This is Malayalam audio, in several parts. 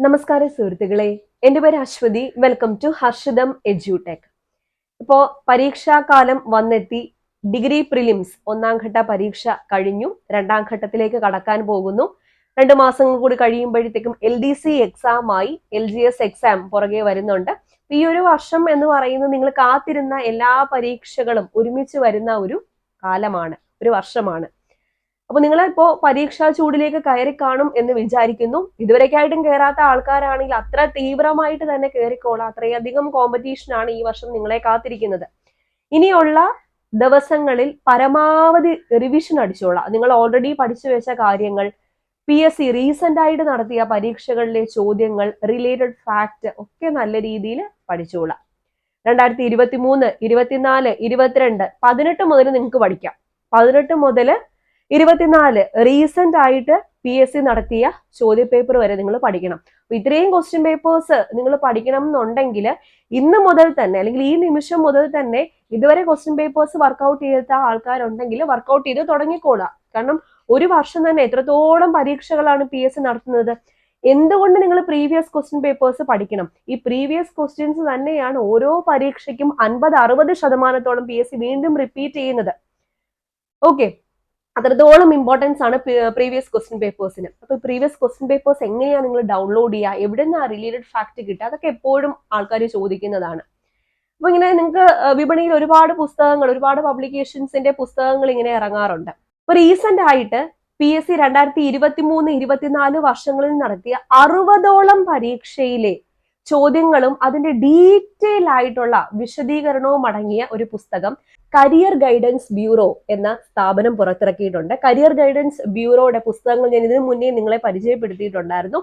നമസ്കാരം സുഹൃത്തുക്കളെ. എന്റെ പേര് അശ്വതി. വെൽക്കം ടു ഹർഷിതം എജ്യൂടെക് ഇപ്പോൾ പരീക്ഷാകാലം വന്നെത്തി. ഡിഗ്രി പ്രിലിംസ് ഒന്നാം ഘട്ട പരീക്ഷ കഴിഞ്ഞു. രണ്ടാം ഘട്ടത്തിലേക്ക് കടക്കാൻ പോകുന്നു. രണ്ട് മാസങ്ങൾ കൂടി കഴിയുമ്പോഴത്തേക്കും എൽ ഡി സി എക്സാം ആയി എൽ ജി എസ് എക്സാം പുറകെ വരുന്നുണ്ട്. ഈ ഒരു വർഷം എന്ന് പറയുന്നത് നിങ്ങൾ കാത്തിരുന്ന എല്ലാ പരീക്ഷകളും ഒരുമിച്ച് വരുന്ന ഒരു കാലമാണ് ഒരു വർഷമാണ്. അപ്പൊ നിങ്ങൾ ഇപ്പോ പരീക്ഷാ ചൂടിലേക്ക് കയറി കാണും എന്ന് വിചാരിക്കുന്നു. ഇതുവരെക്കായിട്ടും കയറാത്ത ആൾക്കാരാണെങ്കിൽ അത്ര തീവ്രമായിട്ട് തന്നെ കയറിക്കോളാം അത്രയധികം കോമ്പറ്റീഷൻ ആണ് ഈ വർഷം നിങ്ങളെ കാത്തിരിക്കുന്നത്. ഇനിയുള്ള ദിവസങ്ങളിൽ പരമാവധി റിവിഷൻ അടിച്ചോളാം. നിങ്ങൾ ഓൾറെഡി പഠിച്ചു വെച്ച കാര്യങ്ങൾ പി എസ് സി റീസെന്റ് ആയിട്ട് നടത്തിയ പരീക്ഷകളിലെ ചോദ്യങ്ങൾ റിലേറ്റഡ് ഫാക്ട് ഒക്കെ നല്ല രീതിയിൽ പഠിച്ചോളാം. രണ്ടായിരത്തി ഇരുപത്തി മൂന്ന് ഇരുപത്തിനാല് ഇരുപത്തിരണ്ട് പതിനെട്ട് മുതൽ നിങ്ങൾക്ക് പഠിക്കാം. പതിനെട്ട് മുതൽ ഇരുപത്തിനാല് റീസെന്റ് ആയിട്ട് പി എസ് സി നടത്തിയ ചോദ്യപേപ്പർ വരെ നിങ്ങൾ പഠിക്കണം. അപ്പൊ ഇത്രയും ക്വസ്റ്റ്യൻ പേപ്പേഴ്സ് നിങ്ങൾ പഠിക്കണം എന്നുണ്ടെങ്കിൽ ഇന്ന് മുതൽ തന്നെ അല്ലെങ്കിൽ ഈ നിമിഷം മുതൽ തന്നെ ഇതുവരെ ക്വസ്റ്റ്യൻ പേപ്പേഴ്സ് വർക്കൗട്ട് ചെയ്ത ആൾക്കാരുണ്ടെങ്കിൽ വർക്കൗട്ട് ചെയ്ത് തുടങ്ങിക്കോളാം കാരണം ഒരു വർഷം തന്നെ എത്രത്തോളം പരീക്ഷകളാണ് പി എസ് നടത്തുന്നത്? എന്തുകൊണ്ട് നിങ്ങൾ പ്രീവിയസ് ക്വസ്റ്റ്യൻ പേപ്പേഴ്സ് പഠിക്കണം? ഈ പ്രീവിയസ് ക്വസ്റ്റ്യൻസ് തന്നെയാണ് ഓരോ പരീക്ഷയ്ക്കും അൻപത് അറുപത് ശതമാനത്തോളം പി എസ് സി വീണ്ടും റിപ്പീറ്റ് ചെയ്യുന്നത്. ഓക്കെ അത്രത്തോളം ഇമ്പോർട്ടൻസ് ആണ് പ്രീവിയസ് ക്വസ്റ്റ്യൻ പേപ്പേഴ്സിന് അപ്പൊ പ്രീവിയസ് ക്വസ്റ്റ്യൻ പേപ്പേഴ്സ് എങ്ങനെയാണ് നിങ്ങൾ ഡൗൺലോഡ് ചെയ്യുക? എവിടെ നിന്നാണ് റിലേറ്റഡ് ഫാക്ട് കിട്ടുക? അതൊക്കെ എപ്പോഴും ആൾക്കാർ ചോദിക്കുന്നതാണ്. അപ്പൊ ഇങ്ങനെ നിങ്ങൾക്ക് വിപണിയിൽ ഒരുപാട് പുസ്തകങ്ങൾ ഒരുപാട് പബ്ലിക്കേഷൻസിന്റെ പുസ്തകങ്ങൾ ഇങ്ങനെ ഇറങ്ങാറുണ്ട്. അപ്പൊ റീസെന്റ് ആയിട്ട് പി എസ് സി രണ്ടായിരത്തി ഇരുപത്തി മൂന്ന് ഇരുപത്തിനാല് വർഷങ്ങളിൽ നടത്തിയ അറുപതോളം പരീക്ഷയിലെ ചോദ്യങ്ങളും അതിന്റെ ഡീറ്റെയിൽ ആയിട്ടുള്ള വിശദീകരണവും അടങ്ങിയ ഒരു പുസ്തകം കരിയർ ഗൈഡൻസ് ബ്യൂറോ എന്ന സ്ഥാപനം പുറത്തിറക്കിയിട്ടുണ്ട്. കരിയർ ഗൈഡൻസ് ബ്യൂറോയുടെ പുസ്തകങ്ങൾ ഞാൻ ഇതിനു മുന്നേ നിങ്ങളെ പരിചയപ്പെടുത്തിയിട്ടുണ്ടായിരുന്നു.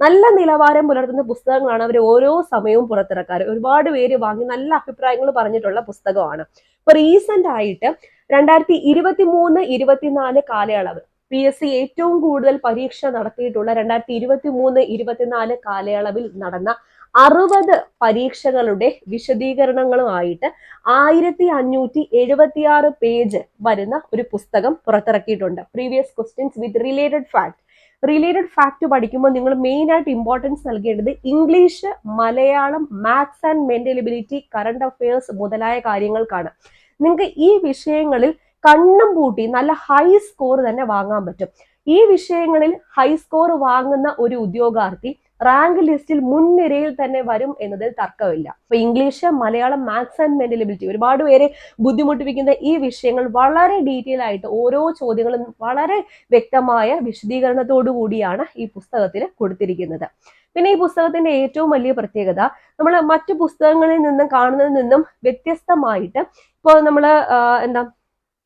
നല്ല നിലവാരം പുലർത്തുന്ന പുസ്തകങ്ങളാണ് അവർ ഓരോ സമയവും പുറത്തിറക്കാറ്. ഒരുപാട് പേര് വാങ്ങി നല്ല അഭിപ്രായങ്ങൾ പറഞ്ഞിട്ടുള്ള പുസ്തകമാണ്. ഇപ്പൊ റീസെന്റ് ആയിട്ട് രണ്ടായിരത്തി ഇരുപത്തി മൂന്ന് ഇരുപത്തിനാല് കാലയളവ് പി എസ് സി ഏറ്റവും കൂടുതൽ പരീക്ഷ നടത്തിയിട്ടുള്ള രണ്ടായിരത്തി ഇരുപത്തി മൂന്ന് ഇരുപത്തിനാല് കാലയളവിൽ നടന്ന അറുപത് പരീക്ഷകളുടെ വിശദീകരണങ്ങളുമായിട്ട് ആയിരത്തി അഞ്ഞൂറ്റി എഴുപത്തിയാറ് പേജ് വരുന്ന ഒരു പുസ്തകം പുറത്തിറക്കിയിട്ടുണ്ട്. Previous questions with related fact related fact പഠിക്കുമ്പോൾ നിങ്ങൾ മെയിൻ ആയിട്ട് ഇമ്പോർട്ടൻസ് നൽകേണ്ടത് English Malayalam maths and mental ability current affairs മുതലായ കാര്യങ്ങൾക്കാണ്. നിങ്ങൾക്ക് ഈ വിഷയങ്ങളിൽ കണ്ണും പൂട്ടി നല്ല ഹൈ സ്കോർ തന്നെ വാങ്ങാൻ പറ്റും. ഈ വിഷയങ്ങളിൽ ഹൈ സ്കോർ വാങ്ങുന്ന ഒരു ഉദ്യോഗാർത്ഥി റാങ്ക് ലിസ്റ്റിൽ മുൻനിരയിൽ തന്നെ വരും എന്നതിൽ തർക്കമില്ല. അപ്പൊ English Malayalam maths and mental ability ഒരുപാട് പേരെ ബുദ്ധിമുട്ടിപ്പിക്കുന്ന ഈ വിഷയങ്ങൾ വളരെ ഡീറ്റെയിൽ ആയിട്ട് ഓരോ ചോദ്യങ്ങളും വളരെ വ്യക്തമായ വിശദീകരണത്തോടു കൂടിയാണ് ഈ പുസ്തകത്തിൽ കൊടുത്തിരിക്കുന്നത്. പിന്നെ ഈ പുസ്തകത്തിന്റെ ഏറ്റവും വലിയ പ്രത്യേകത നമ്മൾ മറ്റു പുസ്തകങ്ങളിൽ നിന്നും കാണുന്നതിൽ നിന്നും വ്യത്യസ്തമായിട്ട് ഇപ്പോൾ നമ്മൾ എന്താ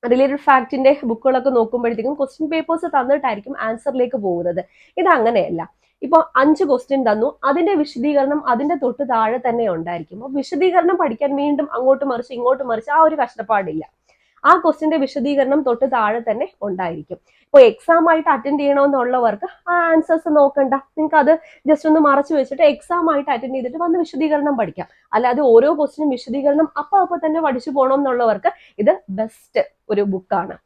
റിലേറ്റഡ് ഫാക്ടിന്റെ ബുക്കുകളൊക്കെ നോക്കുമ്പോഴത്തേക്കും ക്വസ്റ്റ്യൻ പേപ്പേഴ്സ് തന്നിട്ടായിരിക്കും ആൻസറിലേക്ക് പോകുന്നത്. ഇത് അങ്ങനെയല്ല ഇപ്പോൾ അഞ്ച് ക്വസ്റ്റ്യൻ തന്നു. അതിന്റെ വിശദീകരണം അതിന്റെ തൊട്ട് താഴെ തന്നെ ഉണ്ടായിരിക്കും. അപ്പോൾ വിശദീകരണം പഠിക്കാൻ വീണ്ടും അങ്ങോട്ട് മറിച്ച് ഇങ്ങോട്ട് മറിച്ച് ആ ഒരു കഷ്ടപ്പാടില്ല. ആ ക്വസ്റ്റിന്റെ വിശദീകരണം തൊട്ട് താഴെ തന്നെ ഉണ്ടായിരിക്കും. ഇപ്പോൾ എക്സാം ആയിട്ട് അറ്റൻഡ് ചെയ്യണമെന്നുള്ളവർക്ക് ആ ആൻസേഴ്സ് നോക്കണ്ട. നിങ്ങൾക്ക് അത് ജസ്റ്റ് ഒന്ന് മറച്ചു വെച്ചിട്ട് എക്സാം ആയിട്ട് അറ്റൻഡ് ചെയ്തിട്ട് വന്ന് വിശദീകരണം പഠിക്കാം. അല്ലാതെ ഓരോ ക്വസ്റ്റിനും വിശദീകരണം അപ്പൊ അപ്പൊ തന്നെ പഠിച്ചു പോകണം എന്നുള്ളവർക്ക് ഇത് ബെസ്റ്റ് ഒരു ബുക്കാണ്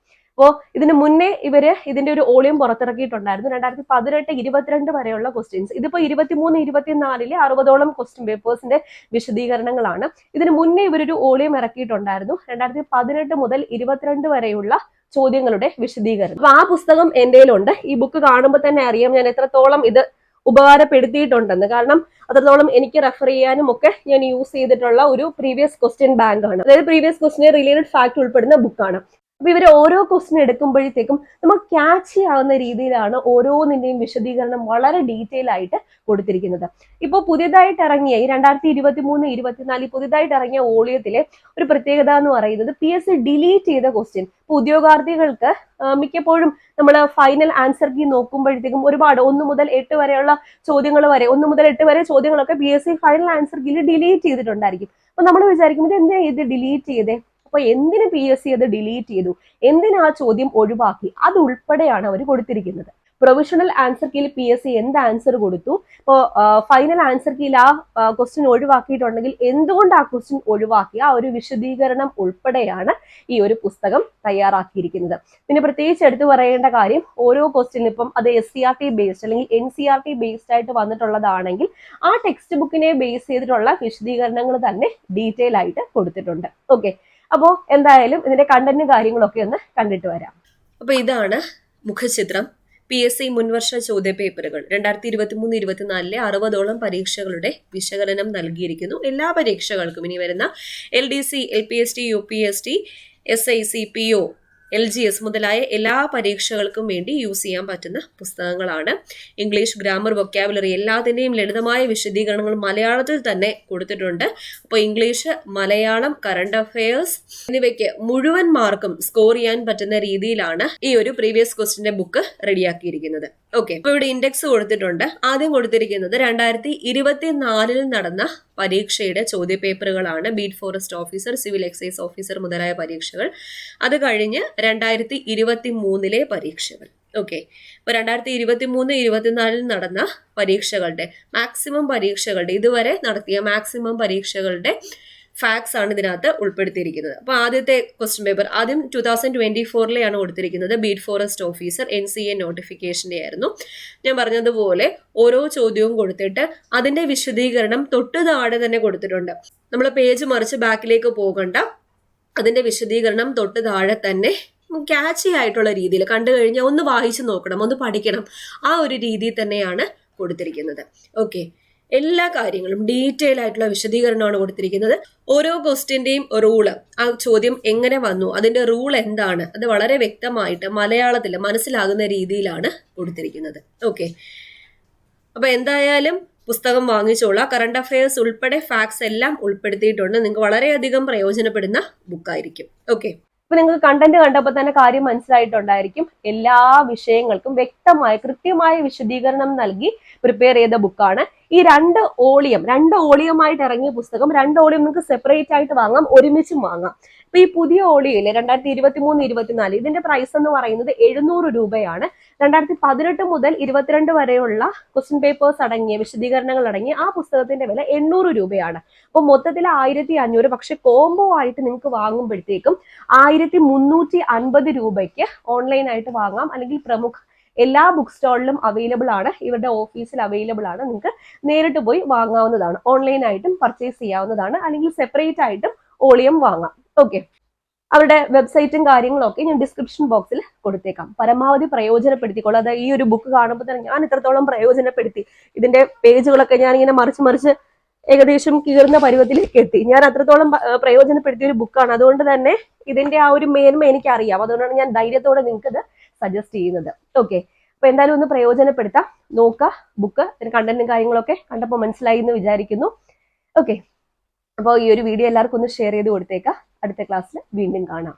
അപ്പോൾ ഇതിന് മുന്നേ ഇവർ ഇതിന്റെ ഒരു ഓളിയം പുറത്തിറക്കിയിട്ടുണ്ടായിരുന്നു. രണ്ടായിരത്തി പതിനെട്ട് ഇരുപത്തിരണ്ട് വരെയുള്ള ക്വസ്റ്റ്യൻസ് ഇതിപ്പോ ഇരുപത്തിമൂന്ന് ഇരുപത്തിനാലിലെ അറുപതോളം ക്വസ്റ്റ്യൻ പേപ്പേഴ്സിന്റെ വിശദീകരണങ്ങളാണ്. ഇതിന് മുന്നേ ഇവരൊരു ഓളിയം ഇറക്കിയിട്ടുണ്ടായിരുന്നു. രണ്ടായിരത്തി പതിനെട്ട് മുതൽ ഇരുപത്തിരണ്ട് വരെയുള്ള ചോദ്യങ്ങളുടെ വിശദീകരണം. അപ്പൊ ആ പുസ്തകം എന്റെ ഈ ബുക്ക് കാണുമ്പോൾ തന്നെ അറിയാം ഞാൻ എത്രത്തോളം ഇത് ഉപകാരപ്പെടുത്തിയിട്ടുണ്ടെന്ന്. കാരണം അത്രത്തോളം എനിക്ക് റെഫർ ചെയ്യാനും ഒക്കെ ഞാൻ യൂസ് ചെയ്തിട്ടുള്ള ഒരു പ്രീവിയസ് ക്വസ്റ്റ്യൻ ബാങ്ക് ആണ്. അതായത് പ്രീവിയസ് ക്വസ്റ്റ്യൻ റിലേറ്റഡ് ഫാക്ട് ഉൾപ്പെടുന്ന ബുക്കാണ് അപ്പൊ ഇവർ ഓരോ ക്വസ്റ്റ്യൻ എടുക്കുമ്പോഴത്തേക്കും നമ്മൾ ക്യാച്ച് ചെയ്യാവുന്ന രീതിയിലാണ് ഓരോന്നിന്റെയും വിശദീകരണം വളരെ ഡീറ്റെയിൽ ആയിട്ട് കൊടുത്തിരിക്കുന്നത്. ഇപ്പോൾ പുതിയതായിട്ട് ഇറങ്ങിയ ഈ രണ്ടായിരത്തി ഇരുപത്തി മൂന്ന് ഇരുപത്തിനാല് പുതിയതായിട്ട് ഇറങ്ങിയ ഓളിയത്തിലെ ഒരു പ്രത്യേകത എന്ന് പറയുന്നത് പി എസ് സി ഡിലീറ്റ് ചെയ്ത ക്വസ്റ്റ്യൻ ഇപ്പൊ ഉദ്യോഗാർത്ഥികൾക്ക് മിക്കപ്പോഴും നമ്മൾ ഫൈനൽ ആൻസർ കീ നോക്കുമ്പോഴത്തേക്കും ഒരുപാട് ഒന്ന് മുതൽ എട്ട് വരെയുള്ള ചോദ്യങ്ങൾ വരെ ഒന്ന് മുതൽ എട്ട് വരെ ചോദ്യങ്ങളൊക്കെ P S C final answer കീയിൽ delete ചെയ്തിട്ടുണ്ടായിരിക്കും. അപ്പൊ നമ്മൾ വിചാരിക്കും ഇത് എന്തിനാ ഇത് ഡിലീറ്റ് ചെയ്തേ? അപ്പൊ എന്തിന് പി എസ് സി അത് ഡിലീറ്റ് ചെയ്തു? എന്തിനാ ചോദ്യം ഒഴിവാക്കി? അത് ഉൾപ്പെടെയാണ് അവർ കൊടുത്തിരിക്കുന്നത്. പ്രൊവിഷണൽ ആൻസർ കീയിൽ പി എസ് സി എന്ത് ആൻസർ കൊടുത്തു? ഇപ്പോൾ ഫൈനൽ ആൻസർ കീയിൽ ആ ക്വസ്റ്റ്യൻ ഒഴിവാക്കിയിട്ടുണ്ടെങ്കിൽ എന്തുകൊണ്ട് ആ ക്വസ്റ്റ്യൻ ഒഴിവാക്കി? ആ ഒരു വിശദീകരണം ഉൾപ്പെടെയാണ് ഈ ഒരു പുസ്തകം തയ്യാറാക്കിയിരിക്കുന്നത്. പിന്നെ പ്രത്യേകിച്ച് എടുത്തു പറയേണ്ട കാര്യം ഓരോ ക്വസ്റ്റ്യൻ ഇപ്പം അത് S C R T based അല്ലെങ്കിൽ N C R T based ആയിട്ട് വന്നിട്ടുള്ളതാണെങ്കിൽ ആ ടെക്സ്റ്റ് ബുക്കിനെ ബേസ് ചെയ്തിട്ടുള്ള വിശദീകരണങ്ങൾ തന്നെ ഡീറ്റെയിൽ ആയിട്ട് കൊടുത്തിട്ടുണ്ട്. ഓക്കെ അപ്പോൾ എന്തായാലും ഇതിന്റെ കണ്ടന്റും കാര്യങ്ങളൊക്കെ ഒന്ന് കണ്ടിട്ട് വരാം. അപ്പോൾ ഇതാണ് മുഖചിത്രം. പി എസ് സി മുൻവർഷ ചോദ്യപേപ്പറുകൾ രണ്ടായിരത്തി ഇരുപത്തി മൂന്ന് ഇരുപത്തിനാലിലെ അറുപതോളം പരീക്ഷകളുടെ വിശകലനം നൽകിയിരിക്കുന്നു. എല്ലാ പരീക്ഷകൾക്കും ഇനി വരുന്ന L D C L P S T U P S T S I C P O L G S മുതലായ എല്ലാ പരീക്ഷകൾക്കും വേണ്ടി യൂസ് ചെയ്യാൻ പറ്റുന്ന പുസ്തകങ്ങളാണ്. ഇംഗ്ലീഷ് ഗ്രാമർ വൊക്കാബുലറി എല്ലാത്തിന്റെയും ലളിതമായ വിശദീകരണങ്ങൾ മലയാളത്തിൽ തന്നെ കൊടുത്തിട്ടുണ്ട്. അപ്പോൾ ഇംഗ്ലീഷ് മലയാളം കറണ്ട് അഫയേഴ്സ് എന്നിവയ്ക്ക് മുഴുവൻ മാർക്കും സ്കോർ ചെയ്യാൻ പറ്റുന്ന രീതിയിലാണ് ഈ ഒരു പ്രീവിയസ് ക്വസ്റ്റിന്റെ ബുക്ക് റെഡിയാക്കിയിരിക്കുന്നത് ഓക്കെ അപ്പൊ ഇവിടെ ഇൻഡെക്സ് കൊടുത്തിട്ടുണ്ട്. ആദ്യം കൊടുത്തിരിക്കുന്നത് രണ്ടായിരത്തി ഇരുപത്തിനാലിൽ നടന്ന പരീക്ഷയുടെ ചോദ്യപേപ്പറുകളാണ്. Beat forest officer civil excise officer മുതലായ പരീക്ഷകൾ. അത് കഴിഞ്ഞ് രണ്ടായിരത്തി ഇരുപത്തി മൂന്നിലെ പരീക്ഷകൾ. ഓക്കെ ഇപ്പൊ രണ്ടായിരത്തി ഇരുപത്തി മൂന്ന് ഇരുപത്തിനാലിൽ നടന്ന പരീക്ഷകളുടെ മാക്സിമം പരീക്ഷകളുടെ ഇതുവരെ നടത്തിയ മാക്സിമം പരീക്ഷകളുടെ ഫാക്ട്സ് ആണ് ഇതിനകത്ത് ഉൾപ്പെടുത്തിയിരിക്കുന്നത്. അപ്പോൾ ആദ്യത്തെ ക്വസ്റ്റ്യൻ പേപ്പർ ആദ്യം ടു തൗസൻഡ് ട്വന്റി ഫോറിലെയാണ് കൊടുത്തിരിക്കുന്നത് beat forest officer N C A നോട്ടിഫിക്കേഷന്റെ ആയിരുന്നു. ഞാൻ പറഞ്ഞതുപോലെ ഓരോ ചോദ്യവും കൊടുത്തിട്ട് അതിന്റെ വിശദീകരണം തൊട്ട് താഴെ തന്നെ കൊടുത്തിട്ടുണ്ട്. നമ്മൾ പേജ് മറിച്ച് ബാക്കിലേക്ക് പോകണ്ട. അതിന്റെ വിശദീകരണം തൊട്ട് താഴെ തന്നെ ക്യാച്ചി ആയിട്ടുള്ള രീതിയിൽ കണ്ടു കഴിഞ്ഞാൽ ഒന്ന് വായിച്ചു നോക്കണം ഒന്ന് പഠിക്കണം. ആ ഒരു രീതിയിൽ തന്നെയാണ് കൊടുത്തിരിക്കുന്നത്. ഓക്കെ എല്ലാ കാര്യങ്ങളും ഡീറ്റെയിൽ ആയിട്ടുള്ള വിശദീകരണമാണ് കൊടുത്തിരിക്കുന്നത്. ഓരോ ക്വസ്റ്റ്യന്റെയും റൂൾ ആ ചോദ്യം എങ്ങനെ വന്നു? അതിന്റെ റൂൾ എന്താണ്? അത് വളരെ വ്യക്തമായിട്ട് മലയാളത്തിൽ മനസ്സിലാകുന്ന രീതിയിലാണ് കൊടുത്തിരിക്കുന്നത്. ഓക്കെ അപ്പൊ എന്തായാലും പുസ്തകം വാങ്ങിച്ചോളാം. കറണ്ട് അഫയേഴ്സ് ഉൾപ്പെടെ ഫാക്ട്സ് എല്ലാം ഉൾപ്പെടുത്തിയിട്ടുണ്ട്. നിങ്ങൾക്ക് വളരെയധികം പ്രയോജനപ്പെടുന്ന ബുക്കായിരിക്കും ഓക്കെ ഇപ്പൊ നിങ്ങൾക്ക് കണ്ടന്റ് കണ്ടപ്പോൾ തന്നെ കാര്യം മനസ്സിലായിട്ടുണ്ടായിരിക്കും. എല്ലാ വിഷയങ്ങൾക്കും വ്യക്തമായ കൃത്യമായ വിശദീകരണം നൽകി പ്രിപ്പയർ ചെയ്ത ബുക്കാണ് ഈ രണ്ട് ഓളിയം രണ്ട് ഓളിയമായിട്ട് ഇറങ്ങിയ പുസ്തകം രണ്ട് ഓളിയം നിങ്ങൾക്ക് സെപ്പറേറ്റ് ആയിട്ട് വാങ്ങാം ഒരുമിച്ചും വാങ്ങാം. ഇപ്പൊ ഈ പുതിയ ഓളിയിൽ രണ്ടായിരത്തി ഇരുപത്തി മൂന്ന് ഇരുപത്തിനാല് ഇതിന്റെ പ്രൈസ് എന്ന് പറയുന്നത് എഴുന്നൂറ് രൂപയാണ്. രണ്ടായിരത്തി പതിനെട്ട് മുതൽ ഇരുപത്തിരണ്ട് വരെയുള്ള ക്വസ്റ്റ്യൻ പേപ്പേഴ്സ് അടങ്ങിയ വിശദീകരണങ്ങൾ അടങ്ങിയ ആ പുസ്തകത്തിന്റെ വില എണ്ണൂറ് രൂപയാണ്. അപ്പോൾ മൊത്തത്തിൽ ആയിരത്തി അഞ്ഞൂറ് പക്ഷെ കോംബോ ആയിട്ട് നിങ്ങൾക്ക് വാങ്ങുമ്പോഴത്തേക്കും ആയിരത്തി മുന്നൂറ്റി അൻപത് രൂപയ്ക്ക് ഓൺലൈനായിട്ട് വാങ്ങാം. അല്ലെങ്കിൽ പ്രമുഖ എല്ലാ ബുക്ക് സ്റ്റാളിലും അവൈലബിൾ ആണ്. ഇവരുടെ ഓഫീസിൽ അവൈലബിൾ ആണ്. നിങ്ങൾക്ക് നേരിട്ട് പോയി വാങ്ങാവുന്നതാണ്. ഓൺലൈനായിട്ടും പർച്ചേസ് ചെയ്യാവുന്നതാണ്. അല്ലെങ്കിൽ സെപ്പറേറ്റ് ആയിട്ടും ഓളിയം വാങ്ങാം. ഓക്കെ അവരുടെ വെബ്സൈറ്റും കാര്യങ്ങളൊക്കെ ഞാൻ ഡിസ്ക്രിപ്ഷൻ ബോക്സിൽ കൊടുത്തേക്കാം. പരമാവധി പ്രയോജനപ്പെടുത്തിക്കോളൂ. അത് ഈ ഒരു ബുക്ക് കാണുമ്പോൾ തന്നെ ഞാൻ ഇത്രത്തോളം പ്രയോജനപ്പെടുത്തി. ഇതിന്റെ പേജുകളൊക്കെ ഞാൻ ഇങ്ങനെ മറിച്ച് മറിച്ച് ഏകദേശം കീറുന്ന പരുവത്തിലേക്ക് എത്തി. ഞാൻ അത്രത്തോളം പ്രയോജനപ്പെടുത്തിയ ഒരു ബുക്കാണ് അതുകൊണ്ട് തന്നെ ഇതിന്റെ ആ ഒരു മേന്മ എനിക്കറിയാം. അതുകൊണ്ടാണ് ഞാൻ ധൈര്യത്തോടെ നിങ്ങൾക്ക് ഇത് സജസ്റ്റ് ചെയ്യുന്നത്. ഓക്കെ അപ്പൊ എന്തായാലും ഒന്ന് പ്രയോജനപ്പെടുത്താം. നോക്കുക ബുക്ക് കണ്ടന്റും കാര്യങ്ങളൊക്കെ കണ്ടപ്പോൾ മനസ്സിലായി എന്ന് വിചാരിക്കുന്നു. ഓക്കെ അപ്പോൾ ഈ ഒരു വീഡിയോ എല്ലാവർക്കും ഒന്ന് ഷെയർ ചെയ്ത് കൊടുത്തേക്കാം. അടുത്ത ക്ലാസ്സിൽ വീണ്ടും കാണാം.